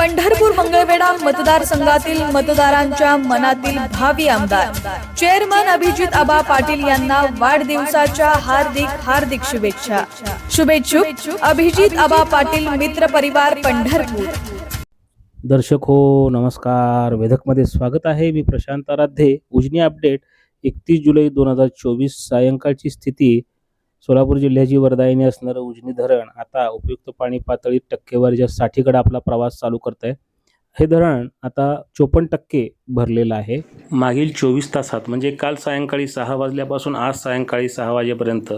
पंढरपूर मंगळवेढा मतदारसंघातील मतदारांच्या मनातील भावी आमदार. चेअरमन अभिजित आबा पाटील यांना वाढदिवसाच्या हार्दिक हार्दिक शुभेच्छा. शुभेच्छुक अभिजित आबा पाटील मित्र परिवार पंढरपूर. दर्शक हो नमस्कार. वेधकमध्ये स्वागत आहे. मी प्रशांत आराध्ये. उजनी अपडेट एकतीस जुलै दोन हजार चोवीस सायंकाळची स्थिती. सोलापूर जिल्ह्याची वरदायिनी असणारं उजनी धरण आता उपयुक्त पाणी पातळी टक्केवारीच्या साठीकडे आपला प्रवास चालू करत आहे हे धरण आता चोपन्न टक्के भरलेलं आहे. मागील चोवीस तासात म्हणजे काल सायंकाळी सहा वाजल्यापासून आज सायंकाळी सहा वाजेपर्यंत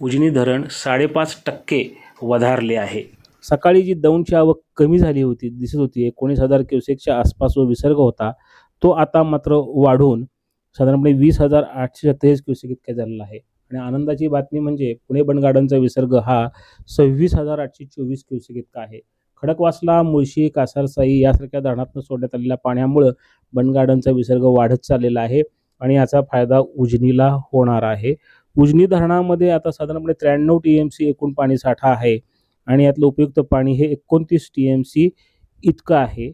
उजनी धरण साडेपाच टक्के वधारले आहे. सकाळी जी दौंडची आवक कमी झाली होती दिसत होती एकोणीस हजार क्युसेकच्या आसपास जो विसर्ग होता तो आता मात्र वाढून साधारणपणे वीस हजार आठशे सत्तेचाळीस क्युसेक इतका झालेला आहे. आणि आनंदाची बातमी म्हणजे पुणे बंडगार्डनचा विसर्ग हा सव्वीस हजार आठशे चोवीस क्युसेक इतका आहे. खडकवासला मुळशी कासारसाई यासारख्या धरणातून सोडण्यात आलेल्या पाण्यामुळं बंडगार्डनचा विसर्ग वाढत चाललेला आहे आणि याचा फायदा उजनीला होणार आहे. उजनी धरणामध्ये आता साधारणपणे त्र्याण्णव टी एम सी एकूण पाणी साठा आहे आणि यातलं उपयुक्त पाणी हे एकोणतीस टी एम सी इतकं आहे.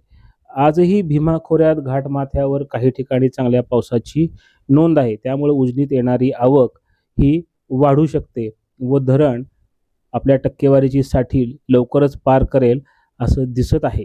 आजही भीमा खोऱ्यात घाटमाथ्यावर काही ठिकाणी चांगल्या पावसाची नोंद आहे. त्यामुळे उजनीत येणारी आवक ही वाढू शकते व धरण आपल्या टक्केवारीची साठी लवकरच पार करेल असं दिसत आहे.